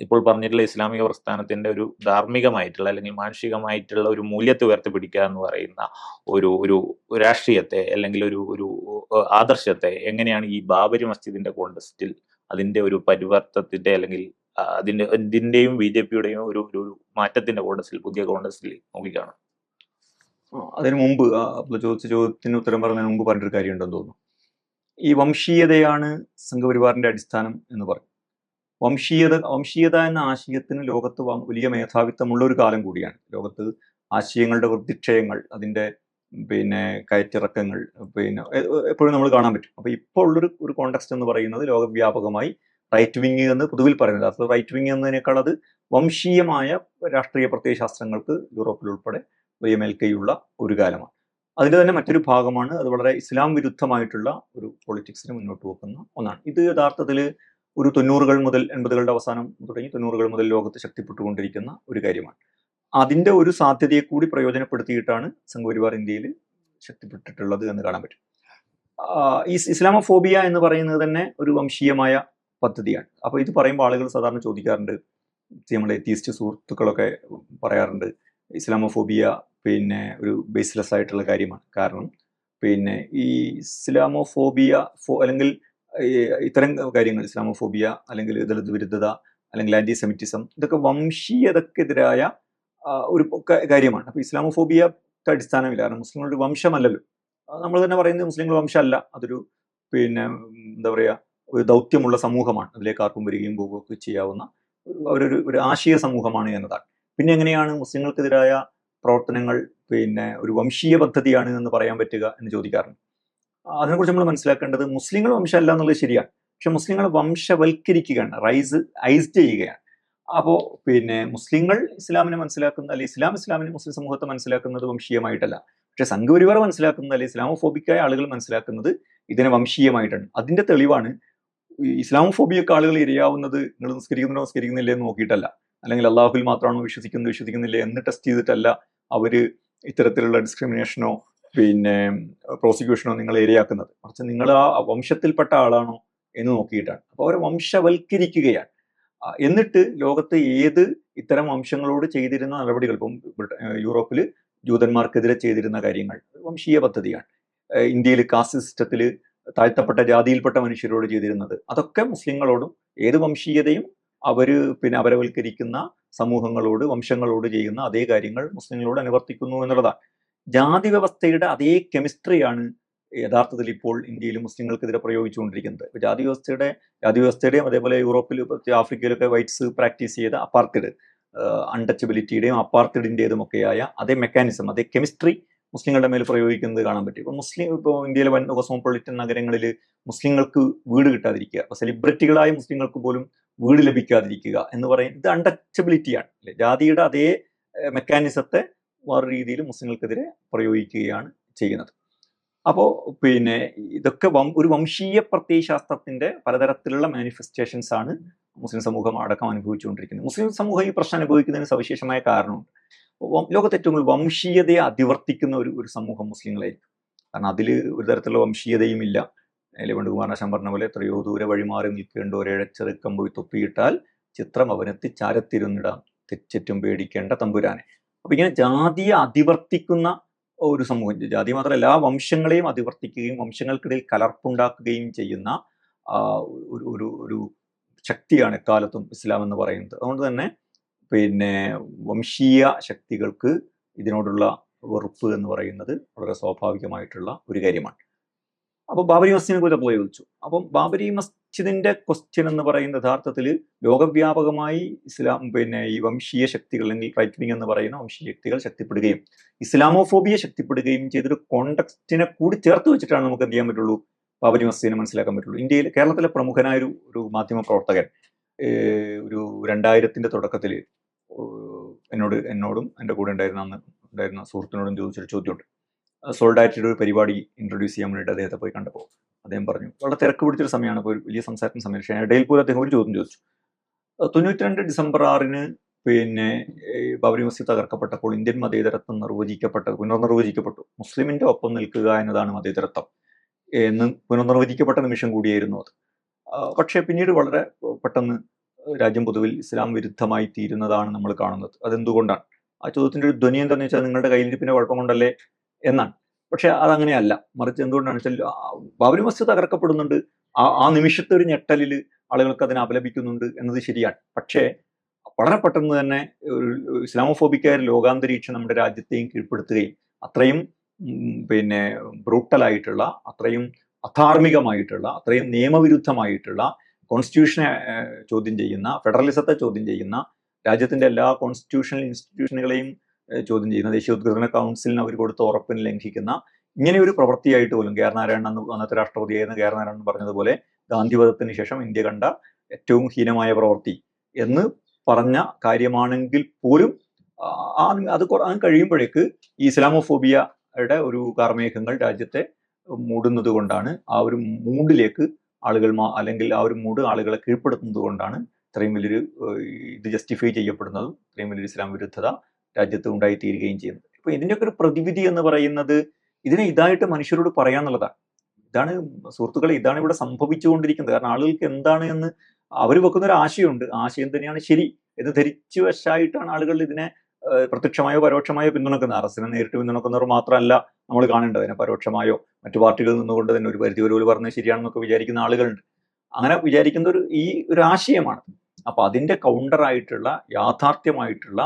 ഇപ്പോൾ പറഞ്ഞിട്ടുള്ള ഇസ്ലാമിക പ്രസ്ഥാനത്തിന്റെ ഒരു ധാർമ്മികമായിട്ടുള്ള അല്ലെങ്കിൽ മാനുഷികമായിട്ടുള്ള ഒരു മൂല്യത്തെ ഉയർത്തിപ്പിടിക്കുക എന്ന് പറയുന്ന ഒരു ഒരു രാഷ്ട്രീയത്തെ അല്ലെങ്കിൽ ഒരു ഒരു ആദർശത്തെ എങ്ങനെയാണ് ഈ ബാബരി മസ്ജിദിന്റെ കോണ്ടസ്റ്റിൽ അതിന്റെ ഒരു പരിവർത്തത്തിന്റെ അല്ലെങ്കിൽ അതിന്റെ ഇതിന്റെയും ബി ജെ പിയുടെയും ഒരു ഒരു മാറ്റത്തിന്റെ കോൺഗ്രസിൽ പുതിയ കോൺഗ്രസിൽ നോക്കിക്കാണും. അതിനു മുമ്പ് ചോദിച്ച ചോദ്യത്തിന് ഉത്തരം പറഞ്ഞതിന് മുമ്പ് പറഞ്ഞൊരു കാര്യം ഉണ്ടെന്ന് തോന്നുന്നു. ഈ വംശീയതയാണ് സംഘപരിവാറിന്റെ അടിസ്ഥാനം എന്ന് പറയും. വംശീയത വംശീയത എന്ന ആശയത്തിന് ലോകത്ത് വലിയ മേധാവിത്വമുള്ള ഒരു കാലം കൂടിയാണ്. ലോകത്ത് ആശയങ്ങളുടെ വൃദ്ധിക്ഷയങ്ങൾ അതിന്റെ പിന്നെ കയറ്റിറക്കങ്ങൾ പിന്നെ എപ്പോഴും നമ്മൾ കാണാൻ പറ്റും. അപ്പോൾ ഇപ്പോൾ ഉള്ളൊരു ഒരു കോണ്ടെക്സ്റ്റ് എന്ന് പറയുന്നത് ലോകവ്യാപകമായി റൈറ്റ് വിങ് എന്ന് പൊതുവിൽ പറയുന്നത്. അത് റൈറ്റ് വിങ് എന്നതിനേക്കാൾ അത് വംശീയമായ രാഷ്ട്രീയ പ്രത്യയശാസ്ത്രങ്ങൾക്ക് യൂറോപ്പിൽ ഉൾപ്പെടെ വലിയ മേൽക്കൈയുള്ള ഒരു കാലമാണ്. അതിന്റെ തന്നെ മറ്റൊരു ഭാഗമാണ് അത് വളരെ ഇസ്ലാം വിരുദ്ധമായിട്ടുള്ള ഒരു പൊളിറ്റിക്സിന് മുന്നോട്ട് വെക്കുന്ന ഒന്നാണ്. ഇത് യഥാർത്ഥത്തിൽ ഒരു തൊണ്ണൂറുകൾ മുതൽ എൺപതുകളുടെ അവസാനം തുടങ്ങി തൊണ്ണൂറുകൾ മുതൽ ലോകത്ത് ശക്തിപ്പെട്ടുകൊണ്ടിരിക്കുന്ന ഒരു കാര്യമാണ്. അതിന്റെ ഒരു സാധ്യതയെ കൂടി പ്രയോജനപ്പെടുത്തിയിട്ടാണ് സംഘപരിവാർ ഇന്ത്യയിൽ ശക്തിപ്പെട്ടിട്ടുള്ളത് എന്ന് കാണാൻ പറ്റും. ഈ ഇസ്ലാമോഫോബിയ എന്ന് പറയുന്നത് തന്നെ ഒരു വംശീയമായ പദ്ധതിയാണ്. അപ്പോൾ ഇത് പറയുമ്പോൾ ആളുകൾ സാധാരണ ചോദിക്കാറുണ്ട് നമ്മുടെ എത്തീസ്റ്റ് സുഹൃത്തുക്കളൊക്കെ പറയാറുണ്ട് ഇസ്ലാമോഫോബിയ പിന്നെ ഒരു ബേസ്ലെസ് ആയിട്ടുള്ള കാര്യമാണ്. കാരണം പിന്നെ ഈ ഇസ്ലാമോഫോബിയ ഫോ അല്ലെങ്കിൽ ഇത്തരം കാര്യങ്ങൾ ഇസ്ലാമോഫോബിയ അല്ലെങ്കിൽ ദളിത് വിരുദ്ധത അല്ലെങ്കിൽ ആന്റി സെമിറ്റിസം ഇതൊക്കെ വംശീയതക്കെതിരായ ഒരു കാര്യമാണ്. അപ്പോൾ ഇസ്ലാമോഫോബിയ അടിസ്ഥാനമില്ല. കാരണം മുസ്ലിങ്ങളുടെ വംശമല്ലല്ലോ. നമ്മൾ തന്നെ പറയുന്നത് മുസ്ലിങ്ങൾ വംശമല്ല. അതൊരു പിന്നെ എന്താ പറയുക ഒരു ദൗത്യമുള്ള സമൂഹമാണ്. അതിലേക്ക് ആർക്കും വരികയും പോവുകയൊക്കെ ചെയ്യാവുന്ന അവരൊരു ഒരു ആശയ സമൂഹമാണ് എന്നതാണ്. പിന്നെ എങ്ങനെയാണ് മുസ്ലിങ്ങൾക്കെതിരായ പ്രവർത്തനങ്ങൾ പിന്നെ ഒരു വംശീയ പദ്ധതിയാണ് എന്ന് പറയാൻ പറ്റുക എന്ന് ചോദിക്കാറുണ്ട്? അതിനെക്കുറിച്ച് നമ്മൾ മനസ്സിലാക്കേണ്ടത് മുസ്ലിങ്ങൾ വംശമല്ല എന്നുള്ളത് ശരിയാണ് പക്ഷെ മുസ്ലിങ്ങളെ വംശവൽക്കരിക്കുകയാണ് റൈസ് ഐസ്ഡ് ചെയ്യുകയാണ്. അപ്പോൾ പിന്നെ മുസ്ലിങ്ങൾ ഇസ്ലാമിനെ മനസ്സിലാക്കുന്ന അല്ലെങ്കിൽ ഇസ്ലാം ഇസ്ലാമിനെ മുസ്ലിം സമൂഹത്തെ മനസ്സിലാക്കുന്നത് വംശീയമായിട്ടല്ല. പക്ഷെ സംഘപരിവാർ മനസ്സിലാക്കുന്നത് അല്ലെങ്കിൽ ഇസ്ലാമോഫോബിക്കായ ആളുകൾ മനസ്സിലാക്കുന്നത് ഇതിനെ വംശീയമായിട്ടാണ്. അതിന്റെ തെളിവാണ് ഇസ്ലാമോഫോബിയൊക്കെ ആളുകൾ ഇരയാവുന്നത് നിങ്ങൾ നിസ്കരിക്കുന്നുണ്ടോ നിസ്കരിക്കുന്നില്ലേ എന്ന് നോക്കിയിട്ടല്ല. അല്ലെങ്കിൽ അള്ളാഹുൽ മാത്രമാണോ വിശ്വസിക്കുന്നത് വിശ്വസിക്കുന്നില്ലേ എന്ന് ടെസ്റ്റ് ചെയ്തിട്ടല്ല അവർ ഇത്തരത്തിലുള്ള ഡിസ്ക്രിമിനേഷനോ പിന്നെ പ്രോസിക്യൂഷനോ നിങ്ങൾ ഇരയാക്കുന്നത്. മറിച്ച് നിങ്ങൾ ആ വംശത്തിൽപ്പെട്ട ആളാണോ എന്ന് നോക്കിയിട്ടാണ്. അപ്പോൾ അവരെ വംശവൽക്കരിക്കുകയാണ്. എന്നിട്ട് ലോകത്ത് ഏത് ഇത്തരം വംശങ്ങളോട് ചെയ്തിരുന്ന നടപടികൾ ഇപ്പം യൂറോപ്പിൽ ജൂതന്മാർക്കെതിരെ ചെയ്തിരുന്ന കാര്യങ്ങൾ വംശീയ പദ്ധതിയാണ്. ഇന്ത്യയിൽ കാസ്റ്റ് സിസ്റ്റത്തിൽ താഴ്ത്തപ്പെട്ട ജാതിയിൽപ്പെട്ട മനുഷ്യരോട് ചെയ്തിരുന്നത്. അതൊക്കെ മുസ്ലിങ്ങളോടും ഏത് വംശീയതയും അവർ പിന്നെ അപരവൽക്കരിക്കുന്ന സമൂഹങ്ങളോട് വംശങ്ങളോട് ചെയ്യുന്ന അതേ കാര്യങ്ങൾ മുസ്ലിങ്ങളോട് അനുവർത്തിക്കുന്നു എന്നുള്ളതാണ്. ജാതി വ്യവസ്ഥയുടെ അതേ കെമിസ്ട്രിയാണ് യഥാർത്ഥത്തിൽ ഇപ്പോൾ ഇന്ത്യയിൽ മുസ്ലിങ്ങൾക്കെതിരെ പ്രയോഗിച്ചുകൊണ്ടിരിക്കുന്നത്. ജാതി വ്യവസ്ഥയുടെ ജാതി വ്യവസ്ഥയുടെയും അതേപോലെ യൂറോപ്പിൽ ആഫ്രിക്കയിലൊക്കെ വൈറ്റ്സ് പ്രാക്ടീസ് ചെയ്ത അപ്പാർത്തിഡ് അൺടച്ചബിലിറ്റിയുടെയും അപ്പാർത്തിഡിന്റെതും ഒക്കെയായ അതേ മെക്കാനിസം അതേ കെമിസ്ട്രി മുസ്ലിങ്ങളുടെ മേൽ പ്രയോഗിക്കുന്നത് കാണാൻ പറ്റും. ഇപ്പൊ മുസ്ലിം ഇപ്പോൾ ഇന്ത്യയിലെ വൻ കോസ്മോപൊളിറ്റൻ നഗരങ്ങളിൽ മുസ്ലിങ്ങൾക്ക് വീട് കിട്ടാതിരിക്കുക അപ്പൊ സെലിബ്രിറ്റികളായ മുസ്ലിങ്ങൾക്ക് പോലും വീട് ലഭിക്കാതിരിക്കുക എന്ന് പറയുന്നത് ഇത് അൺടച്ചബിലിറ്റിയാണ്. ജാതിയുടെ അതേ മെക്കാനിസത്തെ വേറെ രീതിയിൽ മുസ്ലിങ്ങൾക്കെതിരെ പ്രയോഗിക്കുകയാണ് ചെയ്യുന്നത്. അപ്പോൾ പിന്നെ ഇതൊക്കെ ഒരു വംശീയ പ്രത്യയശാസ്ത്രത്തിന്റെ പലതരത്തിലുള്ള മാനിഫെസ്റ്റേഷൻസ് ആണ് മുസ്ലിം സമൂഹം അടക്കം അനുഭവിച്ചുകൊണ്ടിരിക്കുന്നത്. മുസ്ലിം സമൂഹം ഈ പ്രശ്നം അനുഭവിക്കുന്നതിന് സവിശേഷമായ കാരണമുണ്ട്. ലോകത്ത് ഏറ്റവും കൂടുതൽ വംശീയതയെ അതിവർത്തിക്കുന്ന ഒരു ഒരു സമൂഹം മുസ്ലിങ്ങളായിരിക്കും. കാരണം അതിൽ ഒരു തരത്തിലുള്ള വംശീയതയും ഇല്ല. അതിലെ പണ്ട് കുമാരനാശാൻ പറഞ്ഞ പോലെ എത്രയോ ദൂരെ വഴിമാറി നിൽക്കേണ്ട ഒരഴച്ചെറുക്കം പോയി തൊപ്പിയിട്ടാൽ ചിത്രം അവനെത്തി ചാരത്തിരുന്നിടാം. തെച്ചറ്റും പേടിക്കേണ്ട തമ്പുരാനെ. അപ്പൊ ഇങ്ങനെ ജാതിയെ അതിവർത്തിക്കുന്ന ഒരു സമൂഹം ജാതി മാത്രമല്ല എല്ലാ വംശങ്ങളെയും അതിവർത്തിക്കുകയും വംശങ്ങൾക്കിടയിൽ കലർപ്പുണ്ടാക്കുകയും ചെയ്യുന്ന ഒരു ഒരു ഒരു ശക്തിയാണ് എക്കാലത്തും ഇസ്ലാം എന്ന് പറയുന്നത്. അതുകൊണ്ട് തന്നെ പിന്നെ വംശീയ ശക്തികൾക്ക് ഇതിനോടുള്ള വെറുപ്പ് എന്ന് പറയുന്നത് വളരെ സ്വാഭാവികമായിട്ടുള്ള ഒരു കാര്യമാണ്. അപ്പോൾ ബാബരി മസ്ജിദിനെ കുറിച്ച് അപ്പോൾ ചോദിച്ചു. അപ്പം ബാബരി മസ്ജിദിന്റെ ക്വസ്റ്റ്യൻ എന്ന് പറയുന്ന യഥാർത്ഥത്തിൽ ലോകവ്യാപകമായി ഇസ്ലാം പിന്നെ ഈ വംശീയ ശക്തികൾ അല്ലെങ്കിൽ റൈറ്റ് വിങ് എന്ന് പറയുന്ന വംശീയ ശക്തികൾ ശക്തിപ്പെടുകയും ഇസ്ലാമോഫോബിയ ശക്തിപ്പെടുകയും ചെയ്തൊരു കോണ്ടക്സ്റ്റിനെ കൂടി ചേർത്ത് വെച്ചിട്ടാണ് നമുക്ക് എന്ത് ചെയ്യാൻ പറ്റുള്ളൂ? ബാബരി മസ്ജിദിനെ മനസ്സിലാക്കാൻ പറ്റുള്ളൂ. ഇന്ത്യയിൽ കേരളത്തിലെ പ്രമുഖനായ ഒരു ഒരു മാധ്യമ പ്രവർത്തകൻ ഒരു രണ്ടായിരത്തിന്റെ തുടക്കത്തിൽ എന്നോട് എന്നോടും എന്റെ കൂടെ ഉണ്ടായിരുന്ന അന്ന് ഉണ്ടായിരുന്ന സുഹൃത്തിനോടും ചോദിച്ചൊരു ചോദ്യമുണ്ട്. സോൾഡാറ്റിയുടെ ഒരു പരിപാടി ഇൻട്രൊഡ്യൂസ് ചെയ്യാൻ വേണ്ടിയിട്ട് അദ്ദേഹത്തെ പോയി കണ്ടപ്പോൾ അദ്ദേഹം പറഞ്ഞു വളരെ തിരക്ക് പിടിച്ചൊരു സമയമാണ് ഇപ്പോൾ വലിയ സംസാരത്തിന് സമയം പക്ഷേ ഇടയിൽ പോലും അദ്ദേഹം ഒരു ചോദ്യം ചോദിച്ചു. തൊണ്ണൂറ്റിരണ്ട് ഡിസംബർ ആറിന് പിന്നെ ബാബരി മസ്ജിദ് തകർക്കപ്പെട്ടപ്പോൾ ഇന്ത്യൻ മതേതരത്വം നിർവചിക്കപ്പെട്ട പുനർനിർവചിക്കപ്പെട്ടു. മുസ്ലിമിന്റെ ഒപ്പം നിൽക്കുക എന്നതാണ് മതേതരത്വം എന്ന് പുനർനിർവചിക്കപ്പെട്ട നിമിഷം കൂടിയായിരുന്നു അത്. പക്ഷേ പിന്നീട് വളരെ പെട്ടെന്ന് രാജ്യം പൊതുവിൽ ഇസ്ലാം വിരുദ്ധമായി തീരുന്നതാണ് നമ്മൾ കാണുന്നത്. അതെന്തുകൊണ്ടാണ്? ആ ചോദ്യത്തിന്റെ ഒരു ധ്വനി എന്താണെന്ന് വെച്ചാൽ നിങ്ങളുടെ കയ്യിലിരിപ്പിന്റെ കുഴപ്പം കൊണ്ടല്ലേ എന്നാണ്. പക്ഷെ അതങ്ങനെയല്ല. മറിച്ച് എന്തുകൊണ്ടാണ് വെച്ചാൽ ബാബരി മസ്ജിദ് തകർക്കപ്പെടുന്നുണ്ട്. ആ ആ നിമിഷത്തെ ഒരു ഞെട്ടലിൽ ആളുകൾക്ക് അതിനെ അപലപിക്കുന്നുണ്ട് എന്നത് ശരിയാണ്. പക്ഷേ വളരെ പെട്ടെന്ന് തന്നെ ഇസ്ലാമോഫോബിക്കായ ലോകാന്തരീക്ഷം നമ്മുടെ രാജ്യത്തെയും കീഴ്പ്പെടുത്തുകയും അത്രയും പിന്നെ ബ്രൂട്ടലായിട്ടുള്ള അത്രയും അധാർമികമായിട്ടുള്ള അത്രയും നിയമവിരുദ്ധമായിട്ടുള്ള കോൺസ്റ്റിറ്റ്യൂഷനെ ചോദ്യം ചെയ്യുന്ന ഫെഡറലിസത്തെ ചോദ്യം ചെയ്യുന്ന രാജ്യത്തിന്റെ എല്ലാ കോൺസ്റ്റിറ്റ്യൂഷണൽ ഇൻസ്റ്റിറ്റ്യൂഷനുകളെയും ചോദ്യം ചെയ്യുന്ന ദേശീയ ഉദ്ഘാടന കൗൺസിലിന് അവർ കൊടുത്ത ഉറപ്പിന് ലംഘിക്കുന്ന ഇങ്ങനെ ഒരു പ്രവൃത്തിയായിട്ട് പോലും കെ ആർ അന്ന് അന്നത്തെ രാഷ്ട്രപതിയായിരുന്ന കെ ആർ നാരായണൻ പറഞ്ഞതുപോലെ ഗാന്ധിവധത്തിന് ശേഷം ഇന്ത്യ കണ്ട ഏറ്റവും ഹീനമായ പ്രവൃത്തി എന്ന് പറഞ്ഞ കാര്യമാണെങ്കിൽ പോലും അത് കുറാൻ കഴിയുമ്പോഴേക്ക് ഈ ഇസ്ലാമോഫോബിയയുടെ ഒരു കാർമേഘങ്ങൾ രാജ്യത്തെ മൂടുന്നത് കൊണ്ടാണ് ആ ഒരു മൂഡിലേക്ക് ആളുകൾ അല്ലെങ്കിൽ ആ ഒരു മൂഡ് ആളുകളെ കീഴ്പ്പെടുത്തുന്നത് കൊണ്ടാണ് ഇത്രയും വലിയൊരു ഇത് ജസ്റ്റിഫൈ ചെയ്യപ്പെടുന്നതും ഇത്രയും വലിയൊരു ഇസ്ലാം വിരുദ്ധത രാജ്യത്ത് ഉണ്ടായിത്തീരുകയും ചെയ്യുന്നത്. ഇപ്പൊ ഇതിന്റെയൊക്കെ ഒരു പ്രതിവിധി എന്ന് പറയുന്നത് ഇതിനെ ഇതായിട്ട് മനുഷ്യരോട് പറയാന്നുള്ളതാണ്. ഇതാണ് സുഹൃത്തുക്കളെ ഇതാണ് ഇവിടെ സംഭവിച്ചുകൊണ്ടിരിക്കുന്നത്. കാരണം ആളുകൾക്ക് എന്താണ് എന്ന് അവർ വെക്കുന്ന ഒരു ആശയമുണ്ട്. ആശയം തന്നെയാണ് ശരി എന്ന് ധരിച്ചു വശായിട്ടാണ് ആളുകൾ ഇതിനെ പ്രത്യക്ഷമായോ പരോക്ഷമായോ പിന്തുണക്കുന്നത്. അറസ്റ്റിനെ നേരിട്ട് പിന്തുണക്കുന്നവർ മാത്രമല്ല നമ്മൾ കാണേണ്ടത്. അതിനെ പരോക്ഷമായോ മറ്റു പാർട്ടികളിൽ നിന്നുകൊണ്ട് തന്നെ ഒരു പരിധി വരെ പറഞ്ഞത് ശരിയാണെന്നൊക്കെ വിചാരിക്കുന്ന ആളുകളുണ്ട്. അങ്ങനെ വിചാരിക്കുന്ന ഒരു ഈ ഒരു ആശയമാണ്. അപ്പൊ അതിന്റെ കൗണ്ടറായിട്ടുള്ള യാഥാർത്ഥ്യമായിട്ടുള്ള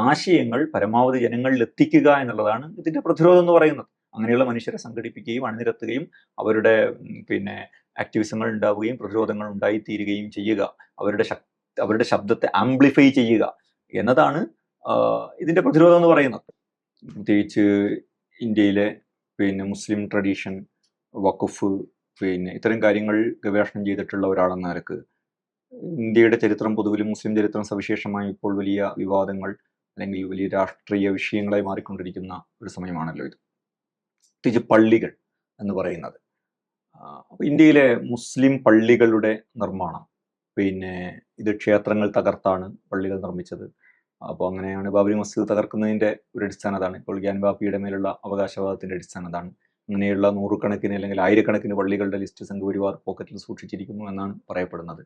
ആശയങ്ങൾ പരമാവധി ജനങ്ങളിൽ എത്തിക്കുക എന്നുള്ളതാണ് ഇതിന്റെ പ്രതിരോധം എന്ന് പറയുന്നത്. അങ്ങനെയുള്ള മനുഷ്യരെ സംഘടിപ്പിക്കുകയും അണിനിരത്തുകയും അവരുടെ പിന്നെ ആക്ടിവിസങ്ങൾ ഉണ്ടാവുകയും പ്രതിരോധങ്ങൾ ഉണ്ടായിത്തീരുകയും ചെയ്യുക. അവരുടെ ശക് അവരുടെ ശബ്ദത്തെ ആംപ്ലിഫൈ ചെയ്യുക എന്നതാണ് ഇതിന്റെ പ്രതിരോധം എന്ന് പറയുന്നത്. പ്രത്യേകിച്ച് ഇന്ത്യയിലെ പിന്നെ മുസ്ലിം ട്രഡീഷൻ വഖഫ് പിന്നെ ഇത്തരം കാര്യങ്ങൾ ഗവേഷണം ചെയ്തിട്ടുള്ള ഒരാളെന്ന നിലയ്ക്ക് ഇന്ത്യയുടെ ചരിത്രം പൊതുവിലും മുസ്ലിം ചരിത്രം സവിശേഷമായി ഇപ്പോൾ വലിയ വിവാദങ്ങൾ അല്ലെങ്കിൽ വലിയ രാഷ്ട്രീയ വിഷയങ്ങളായി മാറിക്കൊണ്ടിരിക്കുന്ന ഒരു സമയമാണല്ലോ ഇത്. പ്രത്യേകിച്ച് പള്ളികൾ എന്ന് പറയുന്നത്. അപ്പോൾ അപ്പൊ ഇന്ത്യയിലെ മുസ്ലിം പള്ളികളുടെ നിർമ്മാണം പിന്നെ ഇത് ക്ഷേത്രങ്ങൾ തകർത്താണ് പള്ളികൾ നിർമ്മിച്ചത്. അപ്പോൾ അങ്ങനെയാണ് ബാബരി മസ്ജിദ് തകർക്കുന്നതിന്റെ ഒരു അടിസ്ഥാനം അതാണ്. ഇപ്പോൾ ഗ്യാൻ ബാപ്പിയുടെ മേലുള്ള അവകാശവാദത്തിന്റെ അടിസ്ഥാനം അതാണ്. അങ്ങനെയുള്ള നൂറുകണക്കിന് അല്ലെങ്കിൽ ആയിരക്കണക്കിന് പള്ളികളുടെ ലിസ്റ്റ് സംഘപരിവാർ പോക്കറ്റിൽ സൂക്ഷിച്ചിരിക്കുന്നു എന്നാണ് പറയപ്പെടുന്നത്.